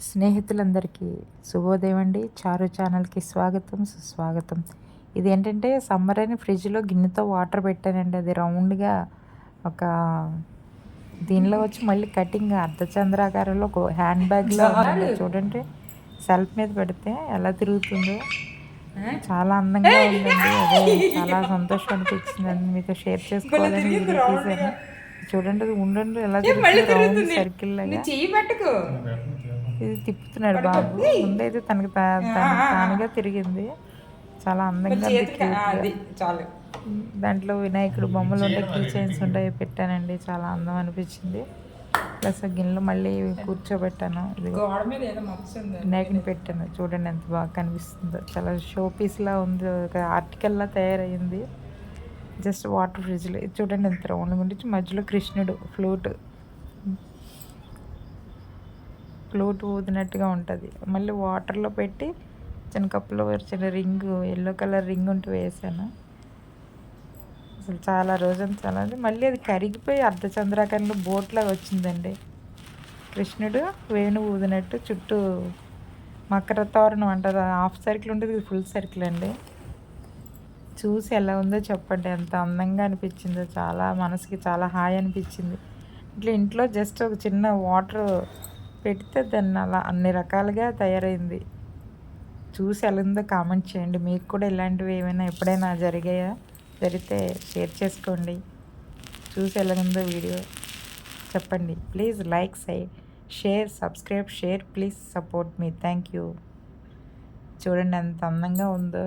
స్నేహితులందరికీ శుభోదయం అండి. చారు ఛానల్కి స్వాగతం సుస్వాగతం. ఇది ఏంటంటే సమ్మర్ అని ఫ్రిడ్జ్లో గిన్నెతో వాటర్ పెట్టానండి. అది రౌండ్గా ఒక దీనిలో వచ్చి మళ్ళీ కటింగ్ అర్ధచంద్రాకారంలో ఒక హ్యాండ్ బ్యాగ్లో ఉందండి. చూడండి. సెల్ఫ్ మీద పెడితే ఎలా తిరుగుతుందో. చాలా అందంగా ఉందండి. అదే చాలా సంతోషం అనిపించింది. అది మీతో షేర్ చేసుకోవాలని వీడియో చూడండి అది ఉండండి ఎలా తిరుగుతుంది రౌండ్ సర్కిల్ లాగా. చెయ్యి పట్టుకో. ఇది తిప్పుతున్నాడు బాబు. ముందైతే తనకి తా- తనకి తానుగా తిరిగింది. చాలా అందంగా చాలు. దాంట్లో వినాయకుడు బొమ్మలు ఉండే కీ చైన్స్ ఉంటాయి పెట్టానండి. చాలా అందం అనిపించింది. ప్లస్ ఆ గిన్నెలో మళ్ళీ కూర్చోబెట్టాను. వినాయకుని పెట్టాను. చూడండి ఎంత బాగా కనిపిస్తుందో. చాలా షో పీస్ లా ఉంది. ఒక ఆర్టికల్ లా తయారైంది జస్ట్ వాటర్ ఫ్రిడ్జ్లో ఇది చూడండి ఎంత రౌండ్ గురించి మధ్యలో కృష్ణుడు ఫ్లూట్. ఫ్లూట్ ఊదినట్టుగా ఉంటుంది. మళ్ళీ వాటర్లో పెట్టి చిన్న కప్పులో చిన్న రింగ్ ఎల్లో కలర్ రింగ్ ఉంటే వేసాను. అసలు చాలా రోజులు చాలా మళ్ళీ అది కరిగిపోయి అర్ధచంద్రాకారంలో బోట్లాగా వచ్చిందండి. కృష్ణుడు వేణు ఊదినట్టు చుట్టూ మకర తోరణం అంటారు. హాఫ్ సర్కిల్ ఉంటుంది ఫుల్ సర్కిల్ అండి. చూసి ఎలా ఉందో చెప్పండి. ఎంత అందంగా అనిపించిందో చాలా మనసుకి చాలా హాయ్ అనిపించింది. ఇట్లా ఇంట్లో జస్ట్ ఒక చిన్న వాటర్ పెడితే దాన్ని అలా అన్ని రకాలుగా తయారైంది. చూసి ఎలా ఉందో కామెంట్ చేయండి. మీకు కూడా ఇలాంటివి ఏమైనా ఎప్పుడైనా జరిగాయా? జరిగితే షేర్ చేసుకోండి. చూసి ఎలా ఉందో వీడియో చెప్పండి. Please like Sye share subscribe share please support me. Thank you. చూడండి ఎంత అందంగా ఉందో.